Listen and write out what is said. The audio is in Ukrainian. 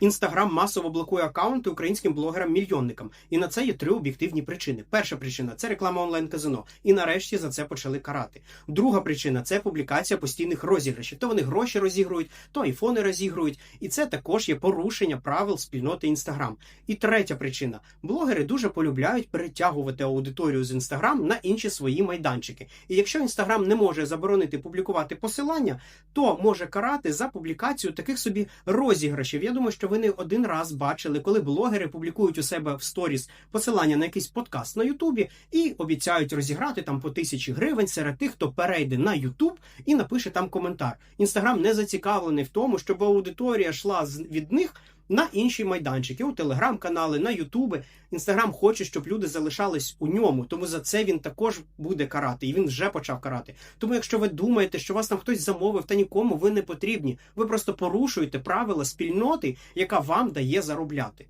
Інстаграм масово блокує акаунти українським блогерам-мільйонникам, і на це є три об'єктивні причини. Перша причина це реклама онлайн-казино, і нарешті за це почали карати. Друга причина це публікація постійних розіграшів. То вони гроші розігрують, то айфони розігрують, і це також є порушення правил спільноти Інстаграм. І третя причина: блогери дуже полюбляють перетягувати аудиторію з Інстаграм на інші свої майданчики. І якщо Інстаграм не може заборонити публікувати посилання, то може карати за публікацію таких собі розіграшів. Я думаю, що ви не один раз бачили, коли блогери публікують у себе в сторіс посилання на якийсь подкаст на Ютубі і обіцяють розіграти там по тисячі гривень серед тих, хто перейде на Ютуб і напише там коментар. Інстаграм не зацікавлений в тому, щоб аудиторія йшла від них. На інші майданчики, у телеграм-канали, на Ютуби. Інстаграм хоче, щоб люди залишались у ньому, тому за це він також буде карати, і він вже почав карати. Тому, якщо ви думаєте, що вас там хтось замовив, та нікому ви не потрібні, ви просто порушуєте правила спільноти, яка вам дає заробляти.